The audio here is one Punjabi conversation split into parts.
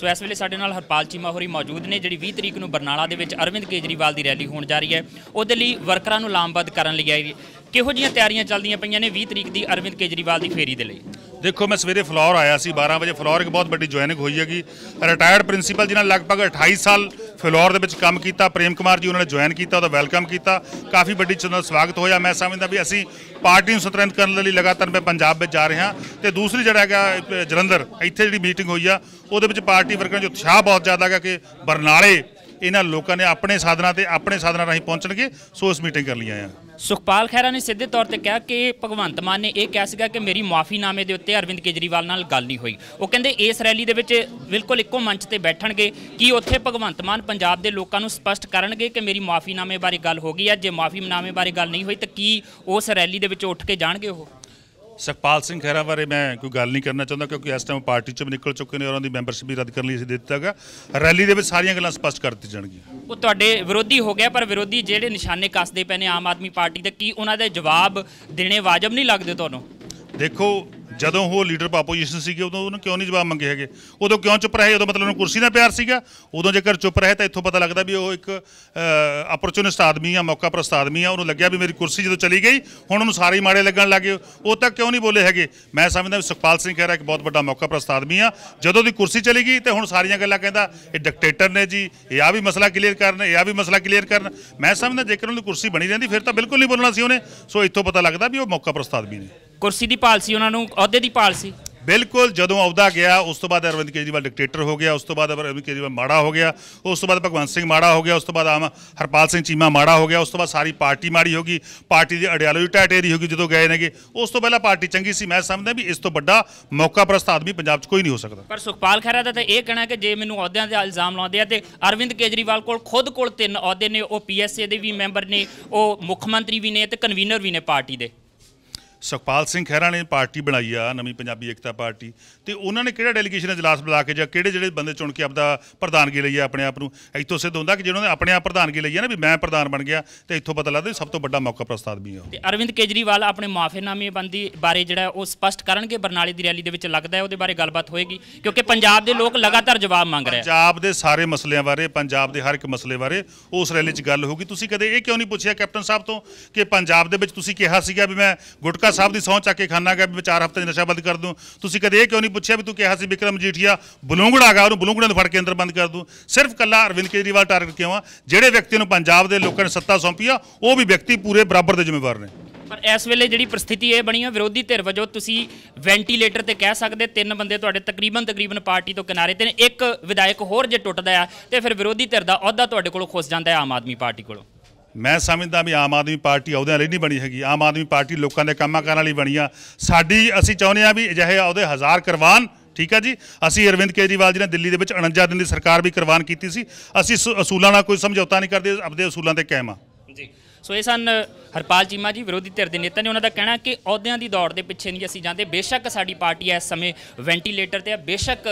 ਸੋ ਇਸ ਵੇਲੇ ਸਾਡੇ ਨਾਲ ਹਰਪਾਲ ਚੀਮਾ ਹੋਰੀ ਮੌਜੂਦ ਨੇ, ਜਿਹੜੀ 20 ਤਰੀਕ ਨੂੰ ਬਰਨਾਲਾ ਦੇ ਵਿੱਚ ਅਰਵਿੰਦ ਕੇਜਰੀਵਾਲ ਦੀ ਰੈਲੀ ਹੋਣ ਜਾ ਰਹੀ ਹੈ। ਉਹਦੇ ਲਈ ਵਰਕਰਾਂ ਨੂੰ ਲਾਮਬੱਧ ਕਰਨ ਲਈ ਆਈ ਕਿਹੋ ਜੀਆਂ ਤਿਆਰੀਆਂ ਚੱਲਦੀਆਂ ਪਈਆਂ ਨੇ 20 ਤਰੀਕ ਦੀ ਅਰਵਿੰਦ ਕੇਜਰੀਵਾਲ ਦੀ ਫੇਰੀ ਦੇ ਲਈ? ਦੇਖੋ, ਮੈਂ ਸਵੇਰੇ ਫਲੋਰ ਆਇਆ ਸੀ 12 ਵਜੇ ਫਲੋਰ, ਇੱਕ ਬਹੁਤ ਵੱਡੀ ਜੁਆਇਨਿੰਗ ਹੋਈ ਹੈਗੀ। ਰਿਟਾਇਰਡ ਪ੍ਰਿੰਸੀਪਲ ਜਿਨ੍ਹਾਂ ਨੇ ਲਗਭਗ 28 ਸਾਲ ਫਲੋਰ ਦੇ ਵਿੱਚ ਕੰਮ ਕੀਤਾ, ਪ੍ਰੇਮ ਕੁਮਾਰ ਜੀ ਉਹਨਾਂ ਨੇ ਜੁਆਇਨ ਕੀਤਾ, ਉਹਦਾ ਵੈਲਕਮ ਕੀਤਾ। ਕਾਫੀ ਵੱਡੀ ਚੰਦਾ ਸਵਾਗਤ ਹੋਇਆ। ਮੈਂ ਸਮਝਦਾ ਵੀ ਅਸੀਂ ਪਾਰਟੀ ਨੂੰ ਸਤਰੰਤ ਕਰਨ ਦੇ ਲਈ ਲਗਾਤਾਰ ਮੈਂ ਪੰਜਾਬ ਵਿੱਚ ਜਾ ਰਿਹਾ। ਤੇ ਦੂਸਰੀ ਜਿਹੜਾ ਹੈਗਾ ਜਲੰਧਰ, ਇੱਥੇ ਜਿਹੜੀ ਮੀਟਿੰਗ ਹੋਈ ਆ, ਉਹਦੇ ਵਿੱਚ ਪਾਰਟੀ ਵਰਕਰਾਂ 'ਚ ਉਤਸ਼ਾਹ ਬਹੁਤ ਜ਼ਿਆਦਾ ਹੈਗਾ ਕਿ ਬਰਨਾਲੇ ਇਹਨਾਂ ਲੋਕਾਂ ਨੇ ਆਪਣੇ ਸਾਧਨਾਂ ਤੇ ਆਪਣੇ ਸਾਧਨਾਂ ਰਾਹੀਂ ਪਹੁੰਚਣਗੇ, ਸੋ ਇਸ ਮੀਟਿੰਗ ਕਰ ਲਈ ਆਇਆ ਸੁਖਪਾਲ ਖਹਿਰਾ ਨੇ ਸਿੱਧੇ ਤੌਰ ਤੇ ਕਿਹਾ ਕਿ ਭਗਵੰਤ ਮਾਨ ਨੇ ਇਹ ਕਿਹਾ ਸੀਗਾ ਕਿ ਮੇਰੀ ਮਾਫੀਨਾਮੇ ਦੇ ਉੱਤੇ ਅਰਵਿੰਦ ਕੇਜਰੀਵਾਲ ਨਾਲ ਗੱਲ ਨਹੀਂ ਹੋਈ। ਉਹ ਕਹਿੰਦੇ ਇਸ ਰੈਲੀ ਦੇ ਵਿੱਚ ਬਿਲਕੁਲ ਇੱਕੋ ਮੰਚ ਤੇ ਬੈਠਣਗੇ। ਕਿ ਉੱਥੇ ਭਗਵੰਤ ਮਾਨ ਪੰਜਾਬ ਦੇ ਲੋਕਾਂ ਨੂੰ ਸਪਸ਼ਟ ਕਰਨਗੇ ਕਿ ਮੇਰੀ ਮਾਫੀਨਾਮੇ ਬਾਰੇ ਗੱਲ ਹੋ ਗਈ ਹੈ ਜੇ ਮਾਫੀਨਾਮੇ ਬਾਰੇ ਗੱਲ ਨਹੀਂ ਹੋਈ ਤਾਂ ਕੀ ਉਸ ਰੈਲੀ ਦੇ ਵਿੱਚ ਉੱਠ ਕੇ ਜਾਣਗੇ ਉਹ? ਸੁਖਪਾਲ ਸਿੰਘ ਖਹਿਰਾ ਬਾਰੇ ਮੈਂ ਕੋਈ ਗੱਲ ਨਹੀਂ ਕਰਨਾ ਚਾਹੁੰਦਾ ਕਿਉਂਕਿ ਇਸ ਟਾਈਮ ਪਾਰਟੀ ਚੋਂ ਨਿਕਲ ਚੁੱਕੇ ਨੇ ਉਹਨਾਂ ਦੀ ਮੈਂਬਰਸ਼ਿਪ ਵੀ ਰੱਦ ਕਰਨ ਲਈ ਅਸੀਂ ਦੇ ਦਿੱਤਾ ਹੈਗਾ। ਰੈਲੀ ਦੇ ਵਿੱਚ ਸਾਰੀਆਂ ਗੱਲਾਂ ਸਪਸ਼ਟ ਕਰ ਦਿੱਤੀਆਂ ਜਾਣਗੀਆਂ। ਉਹ ਤੁਹਾਡੇ ਵਿਰੋਧੀ ਹੋ ਗਿਆ ਪਰ ਵਿਰੋਧੀ ਜਿਹੜੇ ਨਿਸ਼ਾਨੇ ਕੱਸਦੇ ਪਏ ਨੇ ਆਮ ਆਦਮੀ ਪਾਰਟੀ ਤੇ ਕੀ ਉਹਨਾਂ ਦੇ ਜਵਾਬ ਦੇਣੇ ਵਾਜਬ ਨਹੀਂ ਲੱਗਦੇ ਤੁਹਾਨੂੰ? ਦੇਖੋ ਜਦੋਂ ਉਹ ਲੀਡਰ ਆਪੋਜੀਸ਼ਨ ਸੀਗੇ, ਉਦੋਂ ਉਹਨੂੰ ਕਿਉਂ ਨਹੀਂ ਜਵਾਬ ਮੰਗੇ ਹੈਗੇ? ਉਦੋਂ ਕਿਉਂ ਚੁੱਪ ਰਹੇ? ਉਦੋਂ ਮਤਲਬ ਉਹਨੂੰ ਕੁਰਸੀ ਦਾ ਪਿਆਰ ਸੀਗਾ? ਉਦੋਂ ਜੇਕਰ ਚੁੱਪ ਰਹੇ ਤਾਂ ਇੱਥੋਂ ਪਤਾ ਲੱਗਦਾ ਵੀ ਉਹ ਇੱਕ ਅਪਰਚੂਨਿਸਟ ਆਦਮੀ ਆ, ਮੌਕਾ ਪ੍ਰਸਤ ਆਦਮੀ ਆ। ਉਹਨੂੰ ਲੱਗਿਆ ਵੀ ਮੇਰੀ ਕੁਰਸੀ ਜਦੋਂ ਚਲੀ ਗਈ, ਹੁਣ ਉਹਨੂੰ ਸਾਰੇ ਮਾੜੇ ਲੱਗਣ ਲੱਗੇ ਉਹ ਤੱਕ ਕਿਉਂ ਨਹੀਂ ਬੋਲੇ ਹੈਗੇ? ਮੈਂ ਸਮਝਦਾ ਵੀ ਸੁਖਪਾਲ ਸਿੰਘ ਖਹਿਰਾ ਇੱਕ ਬਹੁਤ ਵੱਡਾ ਮੌਕਾ ਪ੍ਰਸਤ ਆਦਮੀ ਆ। ਜਦੋਂ ਦੀ ਕੁਰਸੀ ਚਲੀ ਗਈ ਤੇ ਹੁਣ ਸਾਰੀਆਂ ਗੱਲਾਂ ਕਹਿੰਦਾ, ਇਹ ਡਿਕਟੇਟਰ ਨੇ ਜੀ, ਇਹ ਆ ਵੀ ਮਸਲਾ ਕਲੀਅਰ ਕਰਨ, ਇਹ ਆ ਵੀ ਮਸਲਾ ਕਲੀਅਰ ਕਰਨ। ਮੈਂ ਸਮਝਦਾ ਜੇਕਰ ਉਹਨੂੰ ਕੁਰਸੀ ਬਣੀ ਰਹਿੰਦੀ, ਫਿਰ ਤਾਂ ਬਿਲਕੁਲ ਨਹੀਂ ਬੋਲਣਾ ਸੀ ਉਹਨੇ। ਸੋ ਇੱਥੋਂ ਪਤਾ ਲੱਗਦਾ ਵੀ ਉਹ ਮੌਕਾ ਪ੍ਰਸਤ ਆਦਮੀ ਨੇ। ਕੁਰਸੀ ਦੀ ਭਾਲ ਸੀ ਉਹਨਾਂ ਨੂੰ ਅਹੁਦੇ ਦੀ ਭਾਲ ਸੀ। ਬਿਲਕੁਲ ਜਦੋਂ ਅਹੁਦਾ ਗਿਆ ਉਸ ਤੋਂ ਬਾਅਦ ਅਰਵਿੰਦ ਕੇਜਰੀਵਾਲ ਡਿਕਟੇਟਰ ਹੋ ਗਿਆ ਉਸ ਤੋਂ ਬਾਅਦ ਅਰਵਿੰਦ ਕੇਜਰੀਵਾਲ ਮਾੜਾ ਹੋ ਗਿਆ ਉਸ ਤੋਂ ਬਾਅਦ ਭਗਵੰਤ ਸਿੰਘ ਮਾੜਾ ਹੋ ਗਿਆ ਉਸ ਤੋਂ ਬਾਅਦ ਆਮ ਹਰਪਾਲ ਸਿੰਘ ਚੀਮਾ ਮਾੜਾ ਹੋ ਗਿਆ ਉਸ ਤੋਂ ਬਾਅਦ ਸਾਰੀ ਪਾਰਟੀ ਮਾੜੀ ਹੋ ਗਈ ਪਾਰਟੀ ਦੀ ਅਡਿਆਲੋਜੀ ਢਾਟੇਰੀ ਹੋ ਗਈ ਜਦੋਂ ਗਏ ਨੇਗੇ ਉਸ ਤੋਂ ਪਹਿਲਾਂ ਪਾਰਟੀ ਚੰਗੀ ਸੀ। ਮੈਂ ਸਮਝਦਾ ਵੀ ਇਸ ਤੋਂ ਵੱਡਾ ਮੌਕਾ ਪ੍ਰਸਤ ਆਦਮੀ ਪੰਜਾਬ 'ਚ ਕੋਈ ਨਹੀਂ ਹੋ ਸਕਦਾ। ਪਰ ਸੁਖਪਾਲ ਖਹਿਰਾ ਦਾ ਤਾਂ ਇਹ ਕਹਿਣਾ ਕਿ ਜੇ ਮੈਨੂੰ ਅਹੁਦਿਆਂ ਦੇ ਇਲਜ਼ਾਮ ਲਾਉਂਦੇ ਆ ਤੇ ਅਰਵਿੰਦ ਕੇਜਰੀਵਾਲ ਕੋਲ ਖੁਦ ਕੋਲ ਤਿੰਨ ਅਹੁਦੇ ਨੇ ਉਹ ਪੀਐਸਏ ਦੇ ਵੀ ਮੈਂਬਰ ਨੇ ਉਹ ਮੁੱਖ ਮੰਤਰੀ ਵੀ ਨੇ ਤੇ ਕਨਵੀਨਰ ਵੀ ਨੇ ਪਾਰਟੀ ਦੇ। ਸੁਖਪਾਲ ਸਿੰਘ ਖਹਿਰਾ ਨੇ ਪਾਰਟੀ ਬਣਾਈ ਆ ਨਵੀਂ ਪੰਜਾਬੀ ਏਕਤਾ ਪਾਰਟੀ। ਤੇ ਉਹਨਾਂ ਨੇ ਕਿਹੜਾ ਡੈਲੀਗੇਸ਼ਨ ਇਜਲਾਸ ਬੁਲਾ ਕੇ ਜਾਂ ਕਿਹੜੇ ਜਿਹੜੇ ਬੰਦੇ ਚੁਣ ਕੇ ਆਪਦਾ ਪ੍ਰਧਾਨਗੀ ਲਈ ਆ ਆਪਣੇ ਆਪ ਨੂੰ? ਇੱਥੋਂ ਸਿੱਧ ਹੁੰਦਾ ਕਿ ਜਿਹਨਾਂ ਨੇ ਆਪਣੇ ਆਪ ਪ੍ਰਧਾਨਗੀ ਲਈ ਆ ਨਾ ਵੀ ਮੈਂ ਪ੍ਰਧਾਨ ਬਣ ਗਿਆ ਤੇ ਇੱਥੋਂ ਪਤਾ ਲੱਗਦਾ ਸਭ ਤੋਂ ਵੱਡਾ ਮੌਕਾ ਪ੍ਰਸਤਾਦ ਵੀ ਆ। ਤੇ ਅਰਵਿੰਦ ਕੇਜਰੀਵਾਲ ਆਪਣੇ ਮਾਫੀਨਾਮੇ ਬੰਦੀ ਬਾਰੇ ਜਿਹੜਾ ਉਹ ਸਪਸ਼ਟ ਕਰਨਗੇ ਬਰਨਾਲੇ ਦੀ ਰੈਲੀ ਦੇ ਵਿੱਚ ਲੱਗਦਾ ਹੈ ਉਹਦੇ ਬਾਰੇ ਗੱਲਬਾਤ ਹੋਏਗੀ ਕਿਉਂਕਿ ਪੰਜਾਬ ਦੇ ਲੋਕ ਲਗਾਤਾਰ ਜਵਾਬ ਮੰਗ ਰਹੇ ਆ। ਪੰਜਾਬ ਦੇ ਸਾਰੇ ਮਸਲਿਆਂ ਬਾਰੇ ਪੰਜਾਬ ਦੇ ਹਰ ਇੱਕ ਮਸਲੇ ਬਾਰੇ ਉਸ ਰੈਲੀ 'ਚ ਗੱਲ ਹੋਊਗੀ। ਤੁਸੀਂ ਕਦੇ ਇਹ ਕਿਉਂ ਨਹੀਂ ਪੁੱਛਿਆ ਕੈਪਟਨ ਸਾਹਿਬ ਤੋਂ ਕਿ ਪੰਜਾਬ ਦੇ ਵਿੱਚ ਤੁਸੀਂ ਕਿਹਾ ਸੀਗਾ ਵੀ ਮੈਂ ਗੁਟਕਾ ਸਾਹਿਬ ਦੀ ਸਹੁੰ ਚੱਕ ਕੇ ਖਾਨਾਗਾ ਵੀ ਮੈਂ ਹਫ਼ਤੇ ਨਸ਼ਾ ਬੰਦ ਕਰ ਦੂੰ। ਤੁਸੀਂ ਕਦੇ ਇਹ ਕਿਉਂ ਨਹੀਂ ਪੁੱਛਿਆ ਵੀ ਤੂੰ ਕਿਹਾ ਸੀ ਵਿਕਰਮ ਜੀਠੀਆ ਬਲੂੰਗੜਾ ਉਹਨੂੰ ਬਲੂੰਗੜੇ ਨੂੰ ਫੜ ਕੇ ਅੰਦਰ ਬੰਦ ਕਰ ਦੂੰ? ਸਿਰਫ ਕੱਲਾ ਅਰਵਿੰਦ ਕੇਜਰੀਵਾਲ ਟਾਰਗੇਟ ਕਿਉਂ ਆ? ਜਿਹੜੇ ਵਿਅਕਤੀ ਨੂੰ ਪੰਜਾਬ ਦੇ ਲੋਕਾਂ ਨੇ ਸੱਤਾ ਸੌਂਪੀ ਆ, ਉਹ ਵੀ ਵਿਅਕਤੀ ਪੂਰੇ ਬਰਾਬਰ ਦੇ ਜ਼ਿੰਮੇਵਾਰ ਨੇ। ਪਰ ਇਸ ਵੇਲੇ ਜਿਹੜੀ ਪ੍ਰਸਥਿਤੀ ਇਹ ਬਣੀ ਹੈ ਵਿਰੋਧੀ ਧਿਰ ਵਜੋਂ ਤੁਸੀਂ ਵੈਂਟੀਲੇਟਰ ਤੇ ਕਹਿ ਸਕਦੇ, ਤਿੰਨ ਬੰਦੇ ਤੁਹਾਡੇ ਤਕਰੀਬਨ ਤਕਰੀਬਨ ਪਾਰਟੀ ਤੋਂ ਕਿਨਾਰੇ ਤੇ ਨੇ। ਇੱਕ ਵਿਧਾਇਕ ਹੋਰ ਜੇ ਟੁੱਟਦਾ ਆ, ਤੇ ਫਿਰ ਵਿਰੋਧੀ ਧਿਰ ਦਾ ਅਹੁਦਾ ਤੁਹਾਡੇ ਕੋਲੋਂ ਖੁੱਸ ਜਾਂਦਾ ਹੈ ਆਮ ਆਦਮੀ ਪਾਰਟੀ ਕੋਲੋਂ। ਮੈਂ ਸਮਝਦਾ ਵੀ ਆਮ ਆਦਮੀ ਪਾਰਟੀ ਅਹੁਦਿਆਂ ਲਈ ਨਹੀਂ ਬਣੀ ਹੈਗੀ। ਆਮ ਆਦਮੀ ਪਾਰਟੀ ਲੋਕਾਂ ਦੇ ਕੰਮਾਂ ਕਾਰਾਂ ਲਈ ਬਣੀ ਆ। ਸਾਡੀ ਅਸੀਂ ਚਾਹੁੰਦੇ ਆ ਵੀ ਅਜਿਹੇ ਅਹੁਦੇ ਹਜ਼ਾਰ ਕਰਵਾਨ ਠੀਕ ਆ ਜੀ? ਅਸੀਂ ਅਰਵਿੰਦ ਕੇਜਰੀਵਾਲ ਜੀ ਨੇ ਦਿੱਲੀ ਦੇ ਵਿੱਚ 49 ਦਿਨ ਦੀ ਸਰਕਾਰ ਵੀ ਕਰਵਾਨ ਕੀਤੀ ਸੀ। ਅਸੀਂ ਸ- ਅਸੂਲਾਂ ਨਾਲ ਕੋਈ ਸਮਝੌਤਾ ਨਹੀਂ ਕਰਦੇ, ਆਪਦੇ ਅਸੂਲਾਂ ਤੇ ਕਾਇਮ ਆ। ਸੋ ਇਹ ਸਨ ਹਰਪਾਲ ਚੀਮਾ ਜੀ, ਵਿਰੋਧੀ ਧਿਰ ਦੇ ਨੇਤਾ ਨੇ ਉਹਨਾਂ ਦਾ ਕਹਿਣਾ ਕਿ ਅਹੁਦਿਆਂ ਦੀ ਦੌੜ ਦੇ ਪਿੱਛੇ ਨਹੀਂ ਅਸੀਂ ਜਾਂਦੇ। ਬੇਸ਼ੱਕ ਸਾਡੀ ਪਾਰਟੀ ਇਸ ਸਮੇਂ ਵੈਂਟੀਲੇਟਰ ਤੇ ਆ। ਬੇਸ਼ੱਕ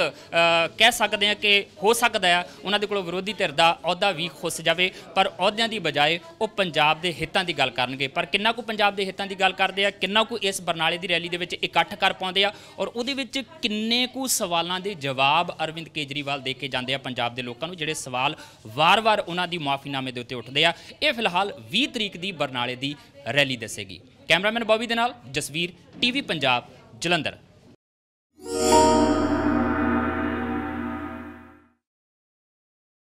ਕਹਿ ਸਕਦੇ ਆ ਕਿ ਹੋ ਸਕਦਾ ਆ, ਉਹਨਾਂ ਦੇ ਕੋਲੋਂ ਵਿਰੋਧੀ ਧਿਰ ਦਾ ਅਹੁਦਾ ਵੀ ਖੁੱਸ ਜਾਵੇ, ਪਰ ਅਹੁਦਿਆਂ ਦੀ ਬਜਾਏ ਉਹ ਪੰਜਾਬ ਦੇ ਹਿੱਤਾਂ ਦੀ ਗੱਲ ਕਰਨਗੇ। ਪਰ ਕਿੰਨਾ ਕੁ ਪੰਜਾਬ ਦੇ ਹਿੱਤਾਂ ਦੀ ਗੱਲ ਕਰਦੇ ਆ, ਕਿੰਨਾ ਕੁ ਇਸ ਬਰਨਾਲੇ ਦੀ ਰੈਲੀ ਦੇ ਵਿੱਚ ਇਕੱਠ ਕਰ ਪਾਉਂਦੇ ਆ, ਔਰ ਉਹਦੇ ਵਿੱਚ ਕਿੰਨੇ ਕੁ ਸਵਾਲਾਂ ਦੇ ਜਵਾਬ ਅਰਵਿੰਦ ਕੇਜਰੀਵਾਲ ਦੇ ਕੇ ਜਾਂਦੇ ਆ ਪੰਜਾਬ ਦੇ ਲੋਕਾਂ ਨੂੰ, ਜਿਹੜੇ ਸਵਾਲ ਵਾਰ-ਵਾਰ ਉਹਨਾਂ ਦੀ ਮਾਫੀਨਾਮੇ ਦੇ ਉੱਤੇ ਉੱਠਦੇ ਆ। ਇਹ ਫਿਲਹਾਲ 20 ਤਰੀਕ ਦੀ ਬਰਨਾਲੇ ਦੀ ਰੈਲੀ ਦੱਸੇਗੀ। ਕੈਮਰਾਮੈਨ ਬੌਬੀ ਦੇ ਨਾਲ ਜਸਵੀਰ ਟੀਵੀ ਪੰਜਾਬ ਜਲੰਧਰ।